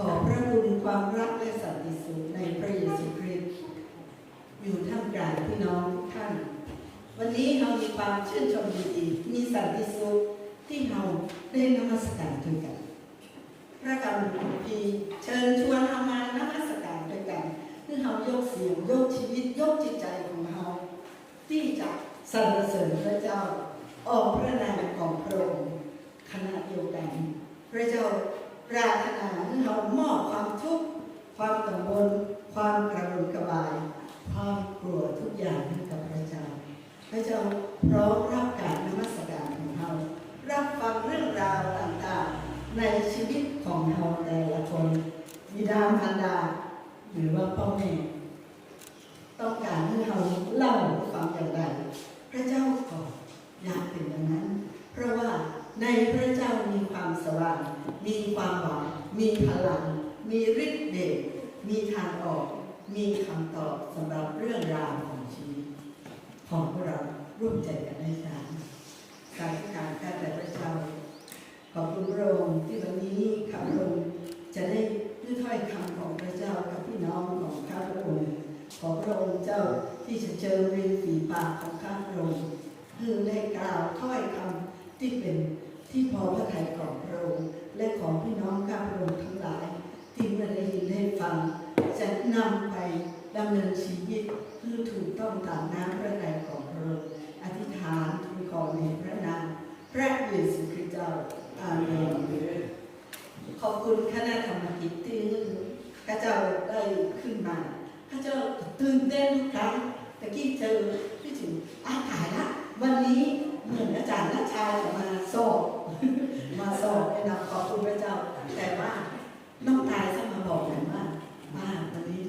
ขอพระคุณความรักและสันติสุขในพระเยซูคริสต์อยู่ท่ามกลางพี่น้องท่าน วันนี้เรามีความชื่นชมยินดีมีสันติสุขที่เราได้นมัสการด้วยกัน พระกรรมพีเชิญชวนเรามานมัสการด้วยกันเพื่อเรายกเสียงยกชีวิตยกจิตใจของเราที่จะสรรเสริญพระเจ้าออกพระนามของพระองค์ขณะเดียวกันพระเจ้า ปรารถนาเรามอบความทุกข์ความกังวลความกระวนกระวายความกลัวทุกอย่างให้กับพระเจ้าพระเจ้าพร้อมรับการนมัสการของเรารับฟังเรื่องราวต่างๆ ในชีวิตของเราแต่ละคนบิดามารดา หรือว่าพ่อแม่ต้องการให้เราเล่าให้ฟังอย่างไรพระเจ้าก็อยากเป็นอย่างนั้น เพราะว่าในพระเจ้ามีความสว่าง มีความหวัง มี พลัง มีฤทธิ์เดช มีทางออก มีคำตอบสำหรับเรื่องราวของชีวิต ของพวกเราร่วมใจกันในการการการการแต่พระเจ้าขอบคุณพระองค์ที่วันนี้ข้าพระองค์จะได้ด้วยถ้อยคำของพระเจ้ากับพี่น้องของข้าพระองค์ขอพระองค์เจ้าที่จะเจอริมฝีปากของข้าพระองค์คือได้กล่าวถ้อยคำที่เป็นที่พอพระทัยของพระองค์ และของพี่น้องข้าพระองค์ทั้งหลาย ที่เมื่อได้ยินได้ฟังจะนำไปดำเนินชีวิตคือถูกต้องตามน้ำพระทัยของพระองค์อธิษฐานทูลขอในพระนามพระเยซูคริสต์เจ้าอาเมนขอบคุณคณะธรรมกิจที่ข้าเจ้าได้ขึ้นมาข้าเจ้าตื่นเต้นทุกครั้งตะกี้เจอพี่ถึงอาตายละวันนี้เหมือนอาจารย์นัชชาจะมาสอบ มาสอบให้เราขอบคุณพระเจ้า แต่ว่าน้องตายถ้ามาบอกผมว่าป้าวันนี้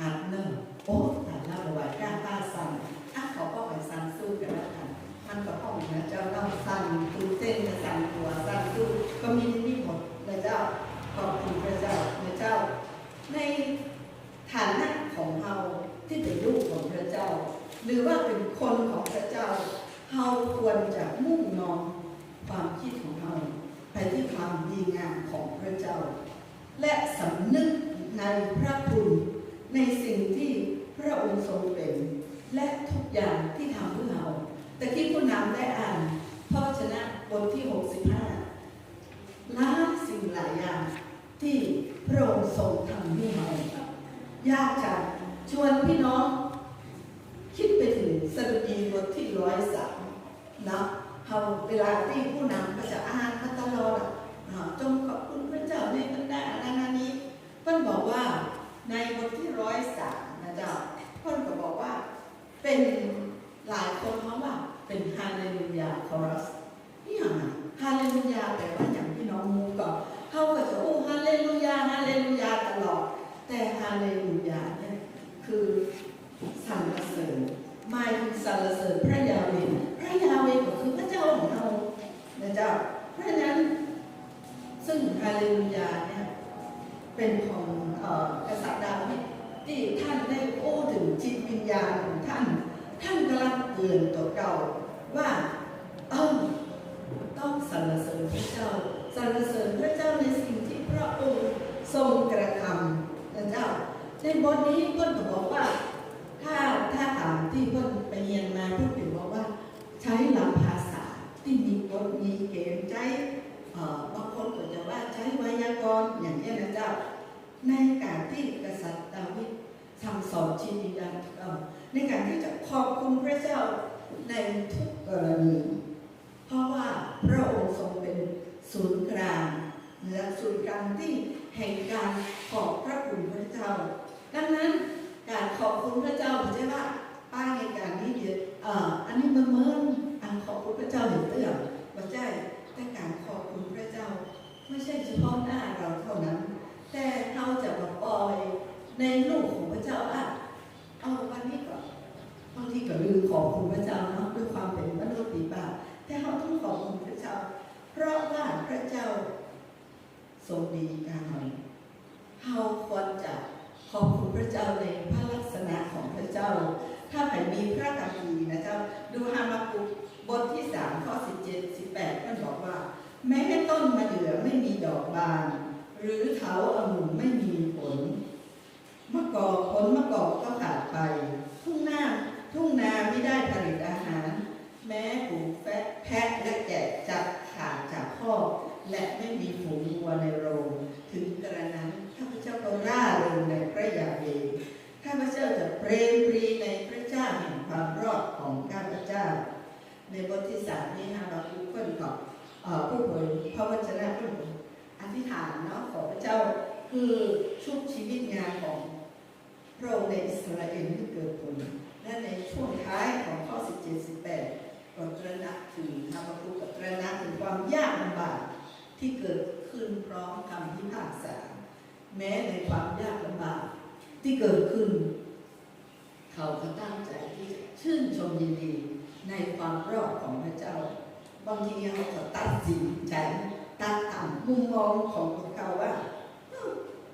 อาบเนอะโอ้แต่ละบวชกล้าป้าสั่นอะขอพ่อไปสั่นสู้กันแล้วกันมันก็ห้องนะเจ้าเราสั่นตื่นเต้นจะสั่นหัวสั่นสู้ก็มีนี่หมดเลยเจ้าขอบคุณพระเจ้าพระเจ้า ในฐานะของเราที่เป็นลูกของพระเจ้า หรือว่าเป็นคนของพระเจ้าเราควรจะมุ่งนองความคิดของเรา ไปที่ความ ดีงามของพระเจ้า และสำนึกในพระคุณในสิ่งที่พระองค์ทรงเป็น และทุกอย่างที่ทำเพื่อเราแต่ที่ผู้นำได้อ่านพระวจนะบทที่ 65หลาสิ่งหลายอย่างที่พระองค์ทรงทำให้เรายากจะชวนพี่น้อง คิดไปถึงสดุดีบทที่ร้อยสามนะเขาเวลาที่ผู้นำก็จะอ่านมาตลอดอะ จงขอบคุณพระเจ้าในบรรดานานานี้เพิ่นบอกว่าในบทที่ร้อยสามนะเจ้าเพิ่นก็บอกว่าเป็นหลายคนเขาว่าเป็นฮาเลลูยาคอรัสนี่อย่างฮาเลลูยาแต่ว่าอย่างพี่น้องมูก็เขาก็จะโอ้ฮาเลลูยาฮาเลลูยาตลอด แต่ฮาเลลูยาเนี่ยคือสรรเสริญหมายถึงสรรเสริญพระยาเวพระยาเวก็คือพระเจ้าของเรานะเจ้าเพราะฉะนั้น ซึ่งฮาเลลูยาเนี่ยเป็นของกษัตริย์ดาวิดที่ท่านได้โอ้ถึงจิตวิญญาณของท่าน ท่านกำลังเตือนตัวเราว่าเออต้องสรรเสริญพระเจ้าสรรเสริญพระเจ้าในสิ่งที่พระองค์ทรงกระทำนะเจ้าในบทนี้เพื่อนบอกว่า ถ้าถ้าถามที่เพื่อนไปเรียนมาเพื่อนถึงบอกว่า ใช้ลำภาษาที่มีบทมีเกณฑ์ใช้ บางคนก็จะว่าใช้ไวยากรณ์อย่างนี้นะเจ้า ในการที่กษัตริย์ดาวิดสั่งสอนชีวิตดังในการที่จะขอบคุณพระเจ้าในทุกกรณี เพราะว่าพระองค์ทรงเป็นศูนย์กลางและศูนย์กลางที่แห่งการขอบพระคุณพระเจ้า ดังนั้นการขอบคุณพระเจ้าไม่ใช่ว่าป้ายในการที่เดียวอันนี้มันเมินอันขอบคุณพระเจ้าอย่างเตื้อไม่ใช่ แต่การขอบคุณพระเจ้า ไม่ใช่เฉพาะหน้าเราเท่านั้น แต่เราจะมาปล่อยในลูกของพระเจ้าอะเอาวันนี้ก่อนบางทีก็ลืมขอบคุณพระเจ้าเนาะด้วยความเป็นมนุษย์ปีบาปแต่เราต้องขอบคุณพระเจ้า เพราะว่าพระเจ้าทรงดีกับเราเราควรจะขอบคุณพระเจ้าในพระลักษณะของพระเจ้า ถ้าใครมีพระกัมภีร์นะเจ้าดูฮามากุ บทที่สามข้อสิบเจ็ดสิบแปดท่านบอกว่า แม้ต้นมะเดื่อไม่มีดอกบาน หรือเขาองุ่นไม่มีผลมะกอกผลมะกอกก็ขาดไป ทุ่งนาทุ่งนาไม่ได้ผลิตอาหาร แม้ฝูแพะแพะและแกะจะขาดจากคอและไม่มีฝูงวัวในโรง ถึงกระนั้นข้าพเจ้าก็ร่าเริงในพระยาเวข้าพเจ้าจะเปรมปรีในพระเจ้าแห่งความรอดของข้าพเจ้า ในบทที่สามนี้ฮาบาคุกเพิ่นก็ผู้เผยพระวจนะเพิ่นก็อธิษฐานเนาะขอพระเจ้าคือชุบชีวิตงานของพระองค์ในอิสราเอลให้เกิดผลและในช่วงท้ายของข้อ 17 18ก็ตระหนักถึงฮาบาคุกก็ตระหนักถึงความยากลำบากที่เกิดขึ้นพร้อมคำพิพากษา แม้ในความยากลำบากที่เกิดขึ้น เขาก็ตั้งใจที่จะชื่นชมยินดี ในความรอดของพระเจ้า บางทีเขาก็ตัดสินใจตัดต่ำมุมมองของพวกเขาว่าเอ้า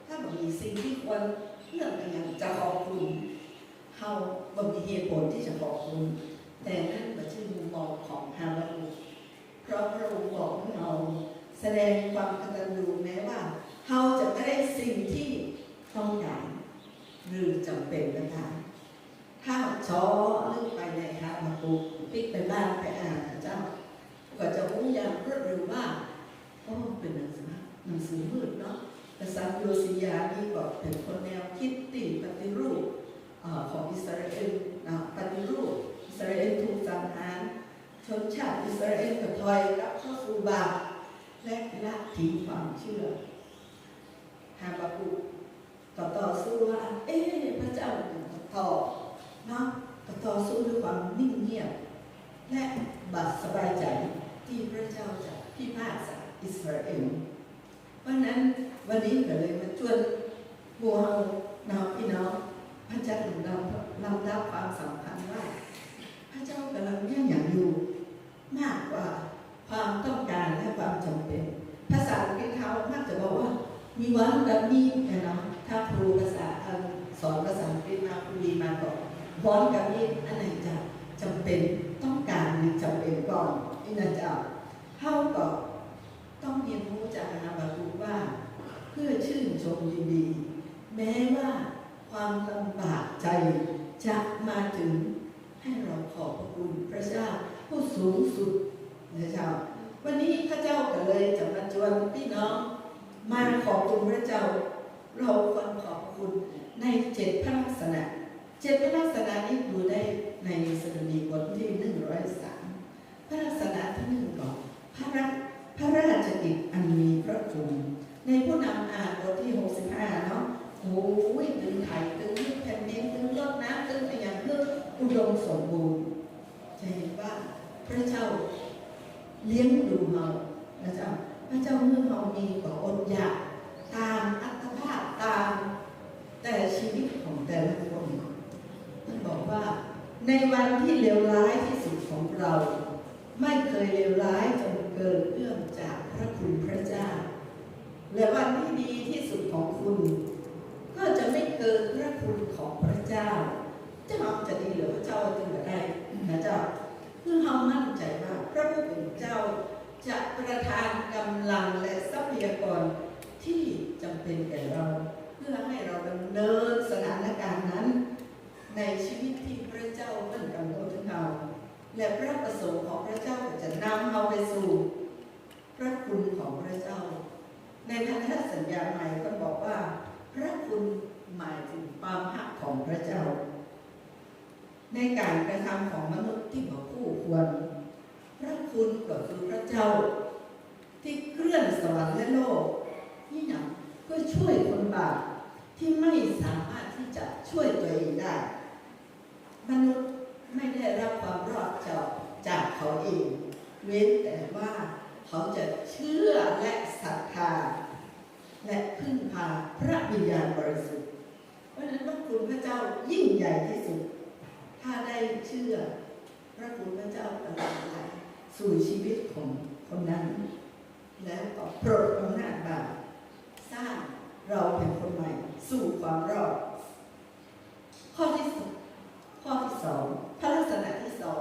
ถ้ามีสิ่งที่ควรเรื่องอะไรอย่างจะขอบคุณเขาบางมีเหตุผลที่จะขอบคุณแต่นั่นไม่ใช่มุมมองของฮาบารุเพราะพระองค์บอกให้เราแสดงความกตัญญูแม้ว่าเราจะไม่ได้สิ่งที่ต้องการหรือจำเป็นก็ตาม ถ้าช้อลึกไปในทางมาปูพลิกไปบ้านไปอ่านพระเจ้าก็จะรู้อย่างรวดเร็วว่าโอ้เป็นหนังสือหนังสือมืดเนาะแต่ซามโยซิยานี่ก็เป็นคนแนวคิดตีปฏิรูปอของอิสราเอลปฏิรูปอิสราเอลถูกสังหารชนชาติอิสราเอลก็ถอยกลับเข้าสู่บาปและละทิ้งความเชื่อฮาบาคุกก็ต่อสู้ว่าเอ๊ะพระเจ้าต่อ เนาะก็ต่อสู้ด้วยความนิ่งเงียบ และบัดสบายใจที่พระเจ้าจะพิพากษาอิสราเอลเพราะนั้นวันนี้ก็เลยมาชวนบัวเฮาน้องพี่น้องพระเจ้าถึงเราลำดับความสำคัญว่า พระเจ้ากำลังยังอย่างอยู่ มากกว่าความต้องการและความจำเป็น ภาษาอังกฤษเขามักจะบอกว่ามีวันกับมีเนาะถ้าครูภาษาสอนภาษาอังกฤษมาครูดีมาบอก บอลกับนี่อันไหนจะจำเป็นต้องการหรือจำเป็นก่อนนี่นะจ๊ะเท่ากับต้องเรียนรู้จากอาบาคุว่า เพื่อชื่นชมยินดี แม้ว่าความลำบากใจจะมาถึงให้เราขอบพระคุณพระเจ้าผู้สูงสุดนะเจ้าวันนี้พระเจ้าก็เลยจะมาชวนพี่น้องมาขอบคุณพระเจ้า เราควรขอบคุณในเจ็ดพระลักษณะ เจ็ดพระลักษณะนี้ดูได้ในสดุดีบทที่หนึ่งร้อยสามพระลักษณะที่หนึ่งก่อนพระรักพระราชกิจอันมีพระคุณในผู้นำอ่านบทที่หกสิบห้าเนาะโอ้ยตึงไถ่ตึงแผ่นดินตึงรถน้ำตึงอะไรอย่างเพื่ออุดมสมบูรณ์จะเห็นว่าพระเจ้าเลี้ยงดูเรานะจ๊ะพระเจ้าเมื่อเรามีก็อดอยากตามอัตภาพตาม แต่ชีวิตของแต่ละคนท่านบอกว่า ในวันที่เลวร้ายที่สุดของเรา ไม่เคยเลวร้ายจนเกินเอื้อมจากพระคุณพระเจ้า และวันที่ดีที่สุดของคุณ ก็จะไม่เกินพระคุณของพระเจ้า เจ้าจะดีหรือพระเจ้าจะได้นะเจ้าเพื่อเรามั่นใจว่าพระผู้เป็นเจ้าจะประทานกำลังและทรัพยากรที่จำเป็นแก่เรา เพื่อให้เราดำเนินสถานการณ์นั้น ในชีวิตที่พระเจ้าเป็นกำหนดให้เราและพระประสงค์ของพระเจ้าจะนำเราไปสู่พระคุณของพระเจ้า ในพันธสัญญาใหม่ก็บอกว่า พระคุณหมายถึงความหักของพระเจ้า ในการกระทำของมนุษย์ที่บอกคู่ควร พระคุณก็คือพระเจ้า ที่เคลื่อนสวรรค์และโลกนี่หนังเพื่อช่วยคนบาปที่ไม่สามารถที่จะช่วยตัวเองได้ มนุษย์ไม่ได้รับความรอดจากจากเขาเอง เว้นแต่ว่าเขาจะเชื่อและศรัทธา และพึ่งพาพระวิญญาณบริสุทธิ์ เพราะฉะนั้นพระคุณพระเจ้ายิ่งใหญ่ที่สุด ถ้าได้เชื่อพระคุณพระเจ้าตลอดไปสู่ชีวิตของคนนั้น แล้วก็โปรดอำนาจบาปสร้างเราเป็นคนใหม่ สู่ความรอดข้อที่สอง ข้อที่สองพระลักษณะที่สอง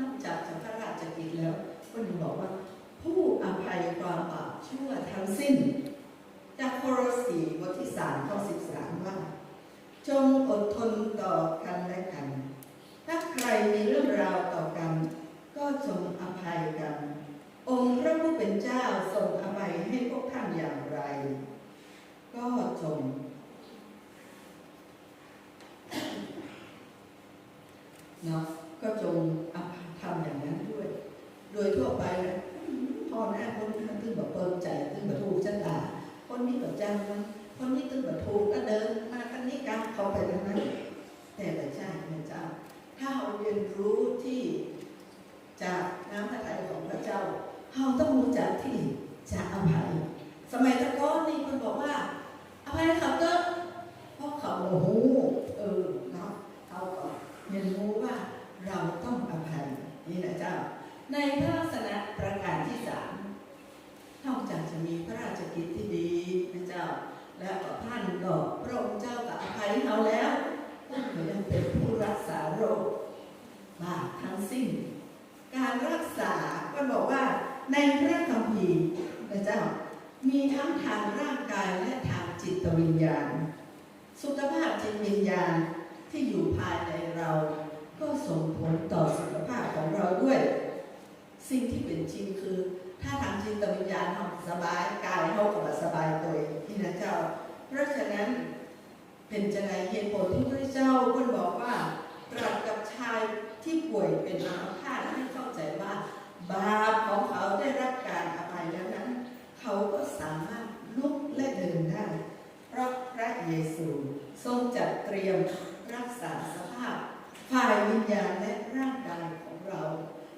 นอกจากจะพระราชกิจแล้วก็ยังบอกว่า ผู้อภัยความบาปชั่วทั้งสิ้น จากโครสีบทที่3ข้อ13ว่า จงอดทนต่อกันและกัน ถ้าใครมีเรื่องราวต่อกัน ก็จงอภัยกัน องค์พระผู้เป็นเจ้าทรงอภัยให้พวกท่านอย่างไร ก็จง เนาะก็จงทำอย่างนั้นด้วย โดยทั่วไปนะพ่อแม่คนนั้นตึงแบบเปิดใจตึงแบบถูกชะตาคนนี้แบบจังมันคนนี้ตึงแบบถูกก็เดินมากันนี้กันเขาไปทั้งนั้นแต่ละชาติพระเจ้า ถ้าเราเรียนรู้ที่จากน้ำพระทัยของพระเจ้าเราต้องรู้จักที่จะอภัย สมัยตะก้อนนี่คนบอกว่าอภัยเขาเตอะเพราะเขาโอ้โหเออเนาะเขาก็เรียนรู้ว่าเราต้องอภัยนี่นะเจ้า ในพระลักษณะประการที่สามนอกจากจะมีพระราชกิจที่ดีนะเจ้า และก็ท่านก็พระองค์เจ้าก็อภัยให้เราแล้วท่านก็ยังเป็นผู้รักษาโรคบาปทั้งสิ้น การรักษาก็บอกว่าในพระคัมภีร์นะเจ้า มีทั้งทางร่างกายและทางจิตวิญญาณ สุขภาพจิตวิญญาณที่อยู่ภายในเรา ก็ส่งผลต่อสุขภาพของเราด้วย สิ่งที่เป็นจริงคือ ถ้าทางจิตวิญญาณเราสบายกายเราก็สบายตัวเองที่นะเจ้า เพราะฉะนั้นเป็นจะไงเหตุผลที่พระเจ้าก็บอกว่าตรัสกับชาย ที่ป่วยเป็นอัมพาตให้เข้าใจว่า บาปของเขาได้รับการอภัยแล้วนั้น เขาก็สามารถลุกและเดินได้ เพราะพระเยซูทรงจัดเตรียมรักษาสภาพฝ่ายวิญญาณและร่างกายของเรา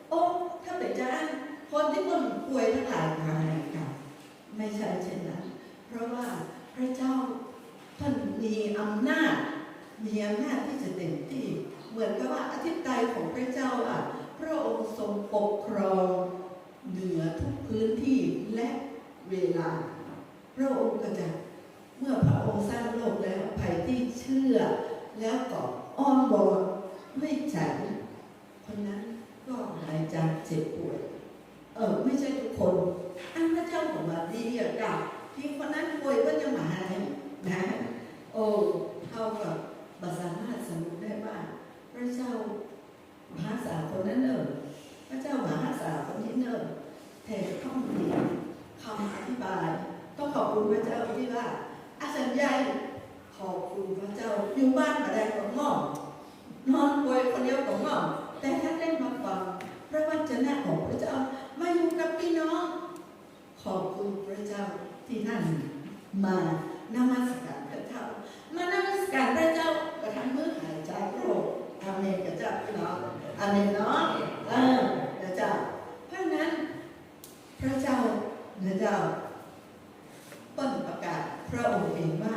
โอ้ถ้าเป็นจะอันคนที่คนป่วยทั้งหลายมากันไม่ใช่เช่นนั้น เพราะว่าพระเจ้าท่านมีอำนาจมีอำนาจที่จะเต็มที่ เหมือนกับว่าอธิปไตยของพระเจ้าอะพระองค์ทรงปกครองเหนือทุกพื้นที่และเวลา พระองค์ก็จะเมื่อพระองค์สร้างโลกแล้วใครที่เชื่อ แล้วก็อ้อนวอนไม่ฉันคนนั้นก็หายจากเจ็บป่วยเออไม่ใช่ทุกคนอันพระเจ้าของมาดีอะกับที่คนนั้นป่วยก็จะมาหายนะ โอ้เท่ากับบาสามารถสรุปได้ว่า พระเจ้าภาษาคนนั้นเนอพระเจ้ามหาษาคนนี้เนอแต่ต้องมีคำอธิบาย ต้องขอบคุณพระเจ้าที่ว่าอาจารย์ใหญ่ขอบคุณพระเจ้าอยู่บ้านมาได้ของห้องนอนป่วยคนเดียวของห้องแต่ท่านได้มาฟังพระวจนะของพระเจ้ามาอยู่กับพี่น้อง ขอบคุณพระเจ้าที่ท่านมานมัสการพระเจ้ามานมัสการพระเจ้าประทานมือหายใจโรค อาเมนกับเจ้าพี่น้องอาเมนเนาะเออพระเจ้าเพราะนั้น พระเจ้าพระเจ้าเปิ้ลประกาศพระองค์เองว่า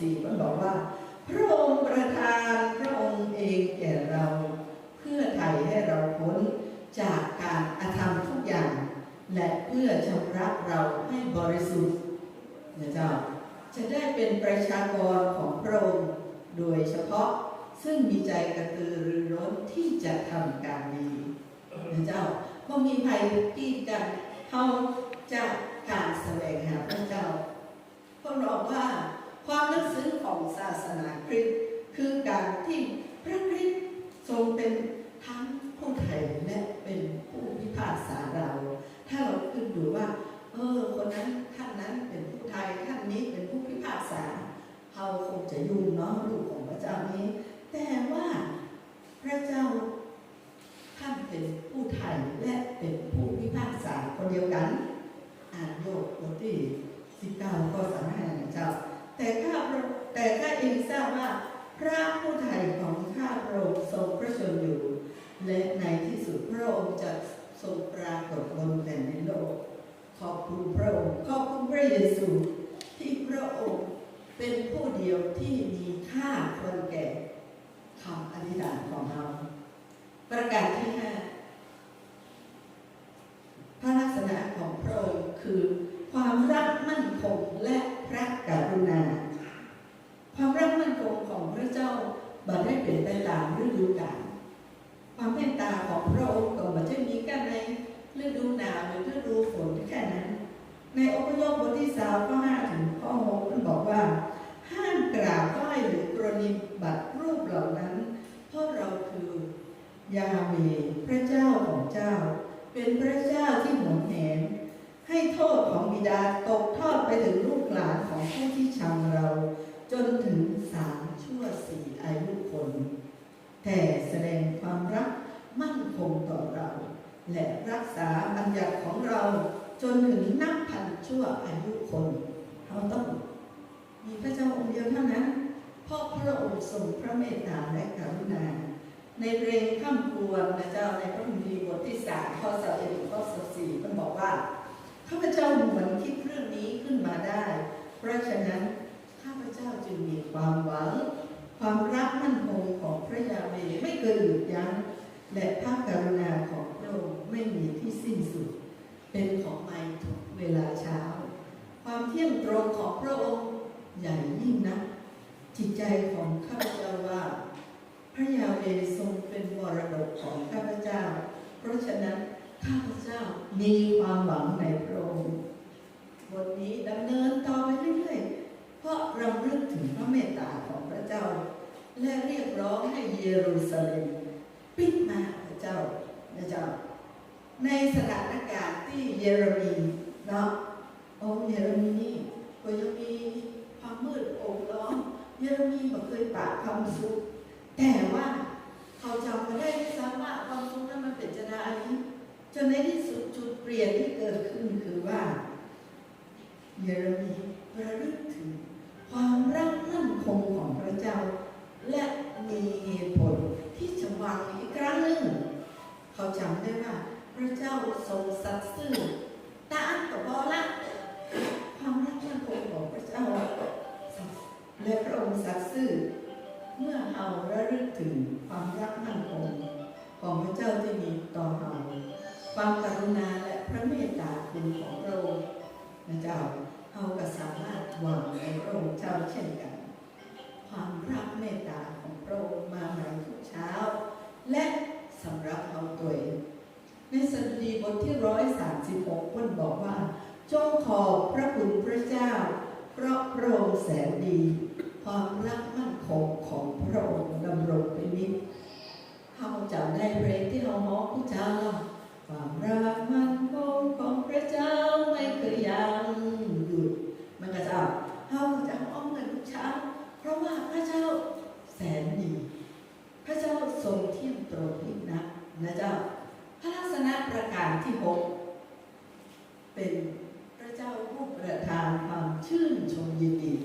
14 ก็บอกว่า พระองค์ประทานพระองค์เองแก่เรา เพื่อไถ่ให้เราพ้นจากการอาธรรมทุกอย่าง และเพื่อชำระเราให้บริสุทธิ์นะเจ้าจะได้เป็นประชากรของพระองค์โดยเฉพาะซึ่งมีใจกระตือรือร้นที่จะทำการดีนะเจ้าบ่มีภัยที่จะเขาจะการแสวงหาพระเจ้า ของศาสนาคริสต์คือการที่พระคริสต์ทรงเป็นทั้งผู้ไถ่และเป็นผู้พิพากษาเรา ถ้าเราคิดดูว่า เออ คนนั้นท่านนั้นเป็นผู้ไทยท่านนี้เป็นผู้พิพากษาเราคงจะยุ่งเนาะลูกของพระเจ้านี้ แต่ว่าพระเจ้าท่านเป็นผู้ไทยและเป็นผู้พิพากษาคนเดียวกัน อ่านโยกบทที่สิบเก้าข้อสามห้านะเจ้า แต่ข้าพระ แต่ข้าเองทราบว่าพระผู้ไทยของข้าพระองค์ทรงพระชนอยู่ และในที่สุดพระองค์จะทรงปรากฏบนแผ่นดินโลก ขอบคุณพระองค์ขอบคุณพระเยซูที่พระองค์เป็นผู้เดียวที่มีค่าคนแก่คำอธิษฐานของเรา ประการที่ห้า มั่นคงและพระกรุณา ความรักมั่นคงของพระเจ้าบัดได้เปลี่ยนไปตามฤดูกาลความเมตตาของพระองค์ก็บัดจะมีแค่ในฤดูหนาวหรือฤดูฝนแค่นั้น ในอพยพบทที่สามข้อห้าถึงข้อหกมันบอกว่า ห้ามกราบไหว้หรือปรนนิบัติรูปเหล่านั้น เพราะเราคือยาเวพระเจ้าของเจ้า เป็นพระเจ้าที่หวงแหน ให้โทษของบิดาตกทอดไปถึงลูกหลานของผู้ที่ชังเรา จนถึงสามชั่วสี่อายุคน แต่แสดงความรักมั่นคงต่อเรา และรักษาบัญญัติของเรา จนถึงนับพันชั่วอายุคนเราต้องมีพระเจ้าองค์เดียวเท่านั้นเพราะพระองค์ทรงพระเมตตาและกรุณา ในเพลงข้ามกวนนะเจ้าในพระคัมภีร์บทที่สามข้อสิบเอ็ดข้อสิบสี่มันบอกว่าข้าพเจ้าเหมือนคิดเรื่องนี้ขึ้นมาได้ เพราะฉะนั้นข้าพเจ้าจึงมีความหวัง ความรักมั่นคงของพระยาเวไม่เคยหยุดยั้งและพระกรุณาของพระองค์ไม่มีที่สิ้นสุด เป็นของใหม่ทุกเวลาเช้า ความเที่ยงตรงของพระองค์ใหญ่ยิ่งนักจิตใจของข้าพเจ้าว่า พระยาเวทรงเป็นมรดกของข้าพเจ้า เพราะฉะนั้นข้าพเจ้ามีความหวังในพระองค์บทนี้ดำเนินต่อไปเรื่อยๆ เพราะรำลึกถึงพระเมตตาของพระเจ้า และเรียกร้องให้เยรูซาเล็มปิดมาพระเจ้าพระเจ้า ในสถานการณ์ที่เยเรมีเนาะโอ้เยเรมีนี่ก็ยังมีความมืดโอบล้อมเยเรมีบอกเคยปากความสุขแต่ว่าเขาจำไม่ได้ด้วยซ้ำว่าความสุขนั้นมันเป็นจะได้จนในที่สุดจุดเปลี่ยนที่เกิดขึ้นคือว่า เยเรมีระลึกถึงความรักมั่นคงของพระเจ้า และมีเหตุผลที่จะวางอีกครั้งหนึ่งเขาจำได้ว่า พระเจ้าทรงสัตย์ซื่อตาอันกับบอละความรักมั่นคงของพระเจ้าและพระองค์สัตย์ซื่อเมื่อเราระลึกถึงความรักมั่นคงของพระเจ้าที่มีต่อเราความกรุณาและพระเมตตาคุณของพระองค์พระเจ้าเราก็สามารถหวางในพระองค์เจ้าเช่นกัน ความรักเมตตาของพระองค์มาใหม่ทุกเช้า และสำหรับเราตัวเอง ในสดุดี บทที่ร้อยสามสิบหกมันบอกว่า จงขอบพระคุณพระเจ้า เพราะพระองค์แสนดี ความรักมั่นคงของพระองค์ดำรงเป็นนิจเราจำได้เพลงที่เราร้องทุกเช้าความรักมั่นคงของพระเจ้าไม่เคยยังหยุดมันก็จะเราจะอ้อมกันทุกเช้า เพราะว่าพระเจ้าแสนดี พระเจ้าทรงเที่ยงตรงยิ่งนักนะเจ้า ที่หกเป็นพระเจ้าผู้ประทานความชื่นชมยินดี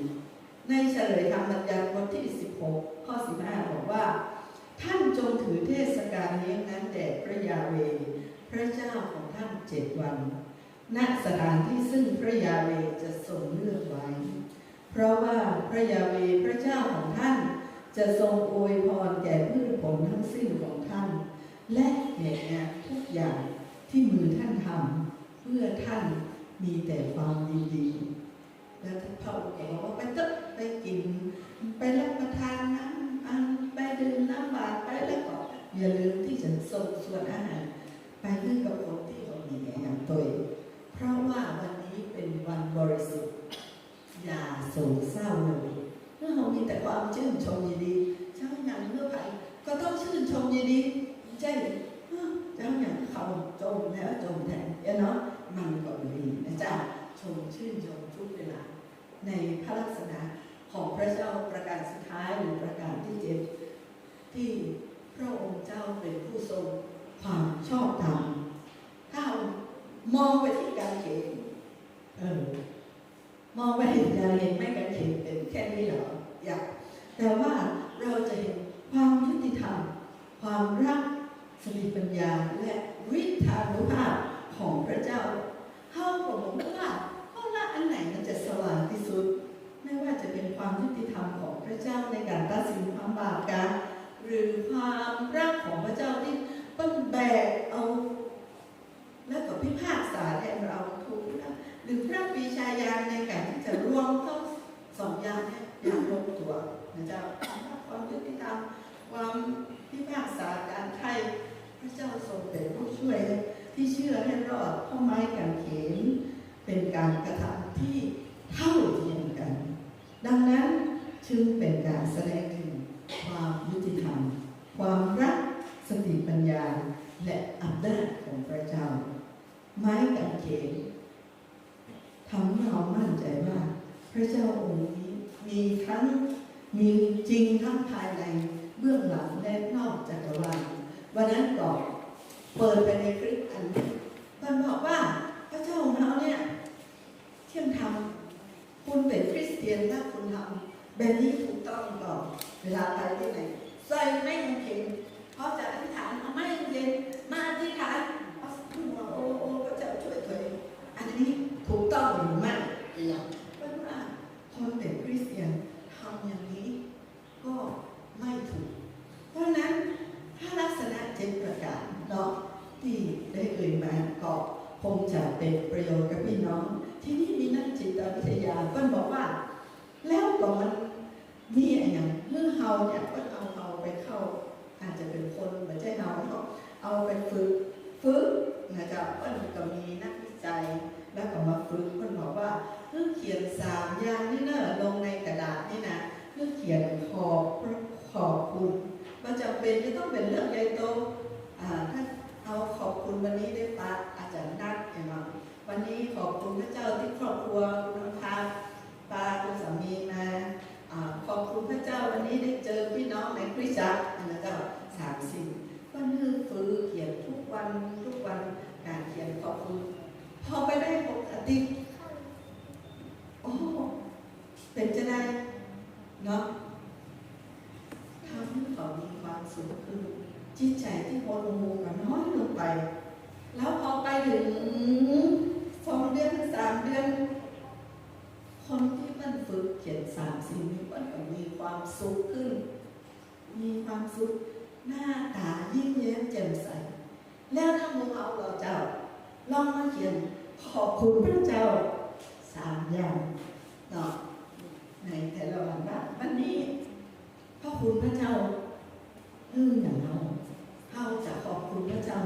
ในเฉลยธรรมบัญญัติบทที่ 16 ข้อ 15 บอกว่า ท่านจงถือเทศกาลเลี้ยงนั้นแด่พระยาเว พระเจ้าของท่านเจ็ดวันณสถานที่ซึ่งพระยาเวจะทรงเลือกไว้ เพราะว่าพระยาเวพระเจ้าของท่าน จะทรงอวยพรแก่พืชผลทั้งสิ้นของท่าน และแก่งานทุกอย่าง ที่มือท่านทำเพื่อท่านมีแต่ความดีดีแล้วพระองค์ก็บอกว่าไปตึ๊ไปกิน ไปรับประทานน้ำอันไปดื่มน้ำบาดไปแล้วก็อย่าลืมที่จะส่งส่วนอาหารไปให้กับคนที่เขามีอย่างตัวเพราะว่าวันนี้เป็นวันบริสุทธิ์อย่าโศกเศร้าเลยเมื่อเรามีแต่ความชื่นชมยินดีเจ้าอย่างเมื่อไหร่ก็ต้องชื่นชมยินดีใจ เอ้อเจ้าอย่างเขาจมแล้วจมแทนเนาะมันก็ดีนะจ๊ะชมชื่นชมทุกเวลาในพระลักษณะของพระเจ้าประการสุดท้ายหรือประการที่เจ็ดที่พระองค์เจ้าเป็นผู้ทรงความชอบธรรมถ้าเรามองไปที่การเขียนเออมองไปเห็นการเห็นไม่กันเห็นเป็นแค่นี้เหรออยากแต่ว่าเราจะเห็นความยุติธรรม ความรัก สติปัญญาและวิธานุภาพของพระเจ้าเข้าผมว่าข้อละอันไหนมันจะสว่างที่สุด ไม่ว่าจะเป็นความยุติธรรมของพระเจ้าในการตัดสินความบาปกันหรือความรักของพระเจ้าที่ต้องแบกเอา และก็พิพากษาแทนเราทุกนะหรือพระปีชาญาณใน เจ้าทรงเป็นผู้ช่วยที่เชื่อให้รอดเพราะไม้กางเขนเป็นการกระทำที่เท่าเทียมกัน ดังนั้นจึงเป็นการแสดงถึงความยุติธรรม ความรักสติปัญญา และอำนาจของพระเจ้า ไม้กางเขนทำให้เรามั่นใจว่า พระเจ้าองค์นี้มีทั้งมีจริงทั้งภายในเบื้องหลังและนอกจักรวาลวันนั้นก่อน เปิดไปในคลิปอันนี้มันบอกว่าพระเจ้าของเราเนี่ยเที่ยงธรรมคุณเป็นคริสเตียนถ้าคุณทำแบบนี้ถูกต้องก่อนเวลาไปที่ไหนใส่ไม่กางเขนเพราะจะอธิษฐานเอาไม่กางเขนมาอธิษฐานเอาโอ้โอ้พระเจ้าช่วยตัวเองอันนี้ถูกต้องหรือไม่อย่าง เพราะว่าคนเป็นคริสเตียนทำอย่างนี้ก็ไม่ถูก เพราะฉะนั้นถ้าลักษณะเจ็ดประการเนาะที่ได้เอ่ยมาก็คงจะเป็นประโยชน์กับพี่น้อง ที่นี่มีนักจิ ตวิทยาเพิ่นบอกว่า แล้วก็มันมีอะไรอย่างเรื่อเฮาเนี่ยเพิ่นเอาเฮาไปเข้า อาจจะเป็นคนเหมือนใจเฮาเนาะเอาไปฝึกฝึกนะจ๊ะเพิ่นก็มีนักวิจัยแล้วก็มาฝึกเพิ่นบอกว่าเพื่อเขียนสามอย่างนี่เนอะลงในกระดาษนี่นะเพื่อเขียนขอบขอบคุณมันจะเป็นจะต้องเป็นเรื่องใหญ่โตอ่าถ้าเอาขอบคุณวันนี้ได้ปะอาจารย์นัดเห็นไหมวันนี้ ขอบคุณพระเจ้าที่ครอบครัวคุณน้ำพาปาคุณสามีมาอ่ขอบคุณพระเจ้าวันนี้ได้เจอพี่น้องในคริสตจักรนะเจ้าสามสิ่งก็คือฝึกเขียนทุกวันทุกวันการเขียนขอบคุณพอไปได้ปกติโอ้เป็นจะได้เนาะทำให้เขามีความสุขขึ้นจิตใจที่โหดหูกันน้อยลงไป แล้วพอไปถึง สองเดือนสามเดือน คนที่มันฝึกเขียนสามสิ่งนี้มันก็มีความสุขขึ้น มีความสุขหน้าตายิ้มแย้มแจ่มใส แล้วถ้ามึงเอาเราเจ้า ลองมาเขียนขอบคุณพระเจ้าสามอย่างเนาะในแต่ละวันว่าวันนี้พระคุณพระเจ้าเรื่ออย่างเราเราจะขอบคุณพระเจ้า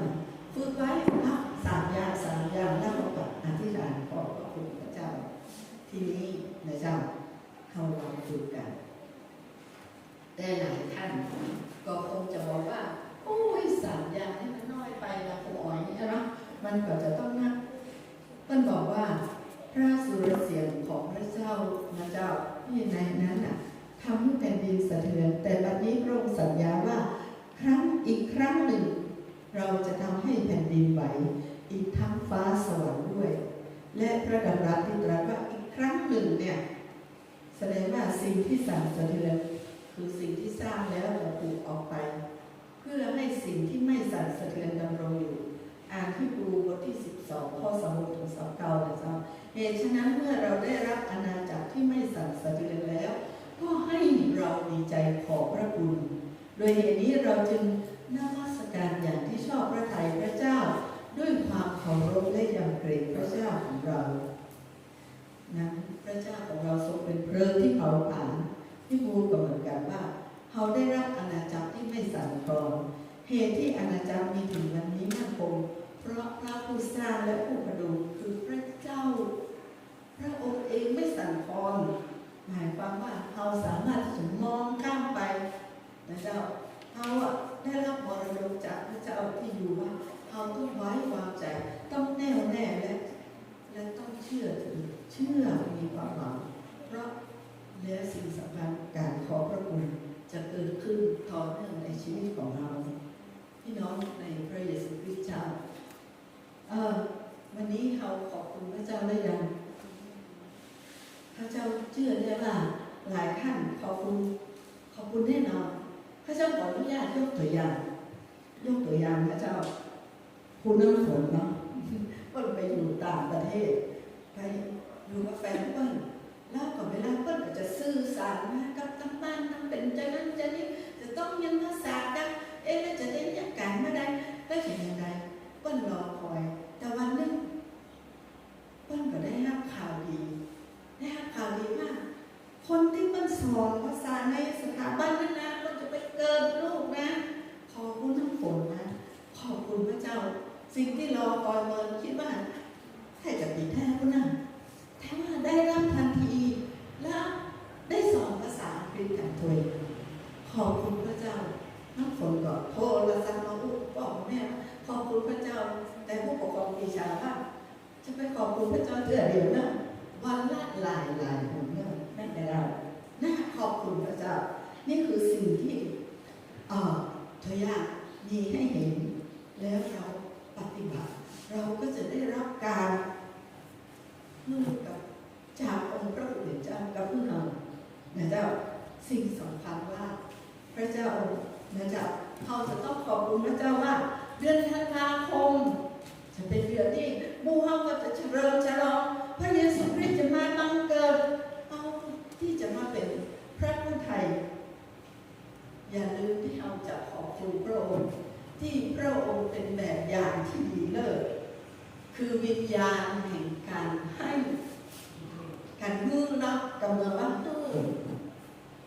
ฝึกไว้ครับ สามอย่างสามอย่างแล้วเราก็อธิษฐานขอพระคุณพระเจ้า ที่นี้นะเจ้าเราลองฝึกกัน แต่หลายท่านก็คงจะบอกว่า โอ้ยสามอย่างนี่มันน้อยไปละครูอ๋อยใช่ไหมมันก็จะต้องนับมันบอกว่าพระสุรเสียงของพระเจ้านะเจ้าที่ในนั้นน่ะทำให้แผ่นดินสะเทือน แต่บัดนี้พระองค์สัญญาว่า ครั้งอีกครั้งหนึ่ง เราจะทำให้แผ่นดินไหว อีกทั้งฟ้าสวรรค์ด้วย และพระดำรัสที่ตรัสว่าอีกครั้งหนึ่งเนี่ยแสดงว่าสิ่งที่สั่นสะเทือนคือสิ่งที่สร้างแล้วจะถูกออกไป เพื่อให้สิ่งที่ไม่สั่นสะเทือนดำรงอยู่อ่านที่ดูบทที่ 12 ข้อสองถึงสองเก้านะเจ้าเหตุฉะนั้นเมื่อเราได้รับอาณาจักรที่ไม่สั่นสะเทือนแล้ว ก็ให้เราดีใจขอบพระคุณ โดยเหตุนี้เราจึง นมัสการอย่างที่ชอบพระทัยพระเจ้า ด้วยความเคารพและยำเกรงพระเจ้าของเรา นั้นพระเจ้าของเราทรงเป็นเพลิงที่เผาผลาญที่พูดก็เหมือนกันว่าเขาได้รับอาณาจักรที่ไม่สั่นคลอนเหตุที่อาณาจักรมีถึงวันนี้มั่นคงเพราะพระผู้สร้างและผู้ประดูคือพระเจ้า พระองค์เองไม่สั่นคลอนหมายความว่าเราสามารถที่จะมองข้ามไปนะเจ้าเราอะได้รับมรดกจากพระเจ้าที่อยู่ว่าเราต้อง ไว้วางใจ ต้องแน่วแน่และ และต้องเชื่อถือเชื่อมีความหวังเพราะและสิ่งสำคัญการขอพระคุณจะเกิดขึ้นต่อเนื่องในชีวิตของเรา พี่น้องในพระเยซูคริสต์เจ้าเออวันนี้เราขอบคุณพระเจ้าได้ยังพระเจ้าเชื่อได้ว่าหลายท่านขอบคุณขอบคุณแน่นอนพระเจ้าขออนุญาตยกตัวอย่าง ยกตัวอย่างพระเจ้า คุณน้ำฝนเนาะเปิ้ลไปอยู่ต่างประเทศ ไปอยู่กับแฟนเปิ้ลแล้วก็เวลาเปิ้ลก็จะซื่อสารนะกับทั้งบ้านทั้งเป็นจะนั้นี่จะต้องเรียังภาษากันเอ๊ะแล้วจะได้ยังการเมื่อใดแล้วจะยังไงเปิ้ลรอคอย แต่วันหนึงเปิ้ลก็ได้รับข่าวดี ได้รับข่าวดีมาก คนที่เปิ้ลสอนภาษาในสถาบันนั้นนะเปิ้ลจะไปเกิดลูกนะ ขอบคุณทั้งฝนนะ ขอบคุณ คุณพระเจ้า สิ่งที่รอคอยมาคิดว่าถ้าจะปิดแท้ก็น่ะแต่ว่าได้รับทันที แล้วได้สอนภาษาอังกฤษกับตัวเองขอบคุณพระเจ้า น้ำฝนก็โทรศัพท์มาอุ้บอกแม่ว่าขอบคุณพระเจ้า แต่ผู้ปกครองปีชาว่าจะไปขอบคุณพระเจ้าเดือเดียวนะวันละหลายหลายหนเนี่ยไม่ได้เราน่าขอบคุณพระเจ้า นี่คือสิ่งที่เอ่อทยามีให้เห็น แล้วเราปฏิบัติ เราก็จะได้รับการพูดกับจากอง พระผู้เป็เจ้านะเจ้าสิ่งสำคัญว่า พระเจ้านะเจ้าเขาจะต้องขอบคุณพระเจ้าว่า เดือนธันวาคม จะเป็นเดือนที่มู่เฮาก็จะเฉลิมฉลองพระเยซูคริสต์จะมาบังเกิดเอาที่จะมาเป็นพระผู้ไทย อย่าลืมที่เราจะขอบคุณพระองค์ที่พระองค์เป็นแบบอย่างที่ดีเลิศคือวิญญาณแห่งการให้ กันมือรับกำลังรับตู้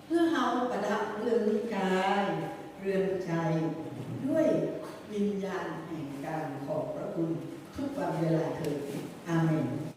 เพื่อเฮาประดับเรือนกาย เรือนใจ ด้วยวิญญาณแห่งการขอบพระคุณทุกวันเวลาเถิดอาเมน